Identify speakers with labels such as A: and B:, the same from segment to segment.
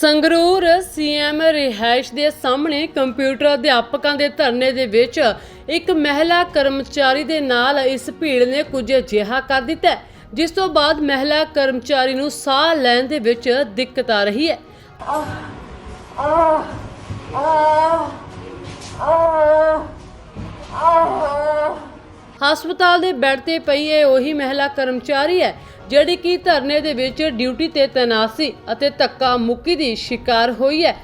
A: Sangrur CM ਰਿਹਾਇਸ਼ ਦੇ ਸਾਹਮਣੇ ਕੰਪਿਊਟਰ ਅਧਿਆਪਕਾਂ ਦੇ ਧਰਨੇ ਦੇ ਵਿੱਚ ਇੱਕ ਮਹਿਲਾ ਕਰਮਚਾਰੀ ਦੇ ਨਾਲ ਇਸ ਭੀੜ ਨੇ ਕੁਝ ਅਜਿਹਾ ਕਰ ਦਿੱਤਾ ਜਿਸ ਤੋਂ ਬਾਅਦ ਮਹਿਲਾ ਕਰਮਚਾਰੀ ਨੂੰ ਸਾਹ ਲੈਣ ਦੇ ਵਿੱਚ ਦਿੱਕਤ ਆ ਰਹੀ ਹੈ। ਹਸਪਤਾਲ ਦੇ ਬੈੱਡ ਤੇ ਪਈ ਇਹ ਉਹੀ ਮਹਿਲਾ ਕਰਮਚਾਰੀ ਹੈ ਜਿਹੜੀ ਕਿ ਧਰਨੇ ਦੇ ਵਿੱਚ ਡਿਊਟੀ ਤੇ ਤੈਨਾਤ ਸੀ ਅਤੇ ਧੱਕਾ ਮੁੱਕੀ ਦੀ ਸ਼ਿਕਾਰ ਹੋਈ ਹੈ।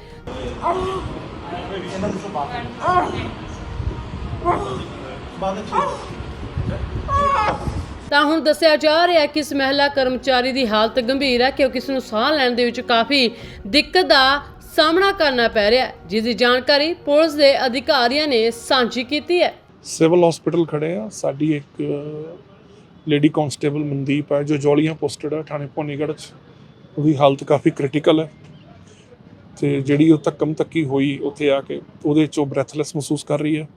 A: ਤਾਂ ਹੁਣ ਦੱਸਿਆ ਜਾ ਰਿਹਾ ਕਿ ਇਸ ਮਹਿਲਾ ਕਰਮਚਾਰੀ ਦੀ ਹਾਲਤ ਗੰਭੀਰ ਹੈ, ਕਿਉਂਕਿ ਇਸ ਨੂੰ ਸਾਹ ਲੈਣ ਦੇ ਵਿੱਚ ਕਾਫੀ ਦਿੱਕਤ ਦਾ ਸਾਹਮਣਾ ਕਰਨਾ ਪੈ ਰਿਹਾ ਹੈ, ਜਿਸ ਦੀ ਜਾਣਕਾਰੀ ਪੁਲਿਸ ਦੇ ਅਧਿਕਾਰੀਆਂ ਨੇ ਸਾਂਝੀ ਕੀਤੀ ਹੈ।
B: ਸਿਵਲ ਹਸਪੀਟਲ ਖੜੇ ਆ। ਸਾਡੀ ਇੱਕ ਲੇਡੀ ਕਾਂਸਟੇਬਲ ਮਨਦੀਪ ਹੈ ਜੋ ਜੋਲੀਆਂ ਪੋਸਟਡ ਹੈ ਥਾਣੇ ਭੋਨੀਗੜ੍ਹ ਚ। ਉਹਦੀ ਹਾਲਤ ਕਾਫੀ ਕ੍ਰਿਟੀਕਲ ਹੈ ਤੇ ਜਿਹੜੀ ਉਹ ਧੱਕਮ ਧੱਕੀ ਹੋਈ ਉੱਥੇ ਆ ਕੇ ਉਹਦੇ ਚੋਂ ਬ੍ਰੈਥਲੈਸ ਮਹਿਸੂਸ ਕਰ ਰਹੀ ਹੈ।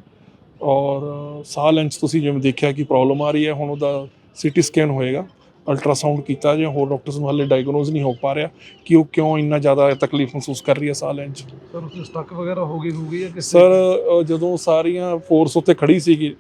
B: ਔਰ ਸਾਹ ਲੈਣ 'ਚ ਤੁਸੀਂ ਜਿਵੇਂ ਦੇਖਿਆ ਕਿ ਪ੍ਰੋਬਲਮ ਆ ਰਹੀ ਹੈ ਹੁਣ ਉਹਦਾ ਸੀਟੀ ਸਕੈਨ ਹੋਏਗਾ ਅਲਟਰਾਸਾਊਂਡ ਕੀਤਾ ਜੇ ਹੋਰ ਡਾਕਟਰਸ ਨੂੰ ਹਾਲੇ ਡਾਇਗਨੋਜ਼ ਨਹੀਂ ਹੋ ਪਾ ਰਿਹਾ ਕਿ ਉਹ ਕਿਉਂ ਇੰਨਾ ਜ਼ਿਆਦਾ ਤਕਲੀਫ ਮਹਿਸੂਸ ਕਰ ਰਹੀ ਹੈ ਸਾਹ ਲੈਣ 'ਚ।
C: ਸਰ ਉਸ ਸਟਕ ਵਗੈਰਾ ਹੋ ਗਈ ਹੋਊਗੀ ਜਾਂ ਕਿਸੇ
B: ਸਰ ਜਦੋਂ ਸਾਰੀਆਂ ਫੋਰਸ ਉੱਤੇ ਖੜੀ ਸੀਗੀ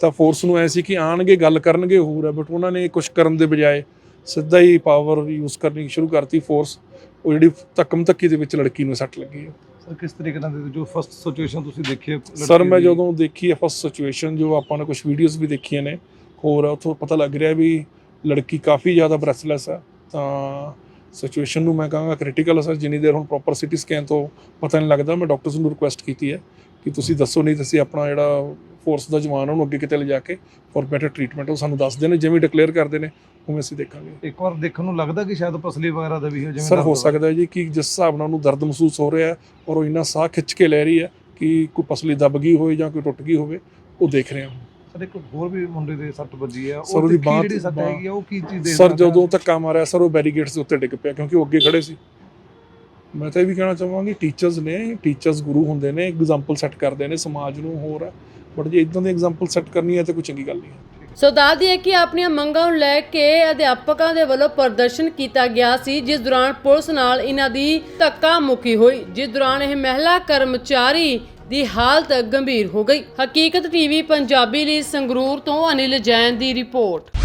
B: ਤਾਂ ਫੋਰਸ ਨੂੰ ਐ ਸੀ ਕਿ ਆਣਗੇ ਗੱਲ ਕਰਨਗੇ ਹੋਰ ਹੈ ਬਟ ਉਹਨਾਂ ਨੇ ਕੁਝ ਕਰਨ ਦੇ ਬਜਾਏ ਸਿੱਧਾ ਹੀ ਪਾਵਰ ਯੂਜ਼ ਕਰਨੀ ਸ਼ੁਰੂ ਕਰਤੀ ਫੋਰਸ ਉਹ ਜਿਹੜੀ ਧੱਕਮ ਧੱਕੀ ਦੇ ਵਿੱਚ ਲੜਕੀ ਨੂੰ ਸੱਟ ਲੱਗੀ ਹੈ।
C: ਸਰ ਕਿਸ ਤਰੀਕੇ ਨਾਲ ਜੋ ਫਸਟ ਸਿਚੁਏਸ਼ਨ ਤੁਸੀਂ ਦੇਖੀ
B: ਸਰ ਮੈਂ ਜਦੋਂ ਦੇਖੀ ਹੈ ਫਸਟ ਸਿਚੁਏਸ਼ਨ ਜੋ ਆਪਾਂ ਨੇ ਕੁਝ ਵੀਡੀਓਜ਼ ਵੀ ਦੇਖੀਆਂ ਨੇ ਹੋਰ ਉੱਥੋਂ ਪਤਾ ਲੱਗ ਰਿਹਾ ਵੀ ਲੜਕੀ ਕਾਫੀ ਜ਼ਿਆਦਾ ਬ੍ਰੈਥਲੈਸ ਹੈ। ਤਾਂ ਸਿਚੁਏਸ਼ਨ ਨੂੰ ਮੈਂ ਕਹਾਂਗਾ ਕ੍ਰਿਟੀਕਲ ਹੈ ਸਰ ਜਿੰਨੀ ਦੇਰ ਹੁਣ ਪ੍ਰੋਪਰ ਸਿਟੀ ਸਕੈਨ ਤੋਂ ਪਤਾ ਨਹੀਂ ਲੱਗਦਾ ਮੈਂ ਡਾਕਟਰਸ ਨੂੰ ਰਿਕੁਐਸਟ ਕੀਤੀ ਹੈ ਕਿ ਤੁਸੀਂ ਦੱਸੋ ਨਹੀਂ ਤਾਂ ਅਸੀਂ ਆਪਣਾ ਜਿਹੜਾ ਫੋਰਸ ਦਾ ਜਵਾਨ ਆ ਉਹਨੂੰ ਅੱਗੇ ਕਿਤੇ ਲਿਜਾ ਕੇ ਫॉर ਬੈਟਰ ਟ੍ਰੀਟਮੈਂਟ ਉਹ ਸਾਨੂੰ ਦੱਸ ਦੇਣ ਜਿਵੇਂ ਡਿਕਲੇਅਰ ਕਰਦੇ ਨੇ ਉਵੇਂ ਅਸੀਂ ਦੇਖਾਂਗੇ।
C: ਇੱਕ ਵਾਰ ਦੇਖਣ ਨੂੰ ਲੱਗਦਾ ਕਿ ਸ਼ਾਇਦ ਪਸਲੀ ਵਗੈਰਾ ਦਾ ਵੀ ਹੈ ਜਿਵੇਂ
B: ਸਰ ਹੋ। ਸਕਦਾ ਜੀ ਕਿ ਜਿਸ ਹਿਸਾਬ ਨਾਲ ਉਹਨੂੰ ਦਰਦ ਮਹਿਸੂਸ ਹੋ ਰਿਹਾ ਔਰ ਉਹ ਇੰਨਾ ਸਾਹ ਖਿੱਚ ਕੇ ਲੈ ਰਹੀ ਹੈ ਕਿ ਕੋਈ ਪਸਲੀ ਦੱਬ ਗਈ ਹੋਵੇ ਜਾਂ ਕੋਈ ਟੁੱਟ ਗਈ ਹੋਵੇ ਉਹ ਦੇਖ ਰਹੇ ਹਾਂ
C: ਸਰ ਇੱਕ ਹੋਰ ਵੀ ਮੁੰਡੇ ਦੇ ਸੱਟ ਵੱਜੀ ਹੈ
B: ਸਰ, ਉਹਦੀ
C: ਤਿੱਖੀ
B: ਬਾਂਹ-
C: ਜਿਹੜੀ ਸੱਟ ਹੈਗੀ ਆ ਉਹ ਕੀ ਚੀਜ਼ ਦੇ
B: ਸਰ ਜਦੋਂ ਧੱਕਾ ਮਾਰਿਆ ਸਰ ਉਹ ਬੈਰੀਗੇਡਸ ਦੇ ਉੱਤੇ ਡਿੱਗ ਪਿਆ ਕਿਉਂਕਿ ਉਹ ਅੱਗੇ ਖੜੇ ਸੀ। ਮੈਂ ਤਾਂ ਇਹ ਵੀ ਕਹਿਣਾ ਚਾਹਾਂਗੀ ਟੀਚਰਸ ਨੇ ਟੀਚਰਸ ਗੁਰੂ ਹੁੰਦੇ ਨੇ ਐਗਜ਼ਾਮਪਲ ਸੈੱਟ ਕਰਦੇ ਨੇ, ਸਮਾਜ ਨੂੰ ਹੋਰ ਬਟ ਜੇ ਇਦਾਂ ਦੀ ਐਗਜ਼ਾਮਪਲ ਸੈੱਟ ਕਰਨੀ ਹੈ ਤਾਂ ਕੋਈ ਚੰਗੀ ਗੱਲ ਨਹੀਂ ਹੈ।
A: ਸੋ ਦੱਸਦੀ ਹੈ ਕਿ ਆਪਣੀਆਂ ਮੰਗਾਂ ਨੂੰ ਲੈ ਕੇ ਅਧਿਆਪਕਾਂ ਦੇ ਵੱਲੋਂ ਪ੍ਰਦਰਸ਼ਨ ਕੀਤਾ ਗਿਆ ਸੀ, ਜਿਸ ਦੌਰਾਨ ਪੁਲਿਸ ਨਾਲ ਇਹਨਾਂ ਦੀ ਧੱਕਾ ਮੁੱਕੀ ਹੋਈ, ਜਿਸ ਦੌਰਾਨ ਇਹ ਮਹਿਲਾ ਕਰਮਚਾਰੀ ਦੀ ਹਾਲਤ ਗੰਭੀਰ ਹੋ ਗਈ। ਹਕੀਕਤ ਟੀਵੀ ਪੰਜਾਬੀ ਲਈ ਸੰਗਰੂਰ ਤੋਂ ਅਨਿਲ ਜੈਨ ਦੀ ਰਿਪੋਰਟ।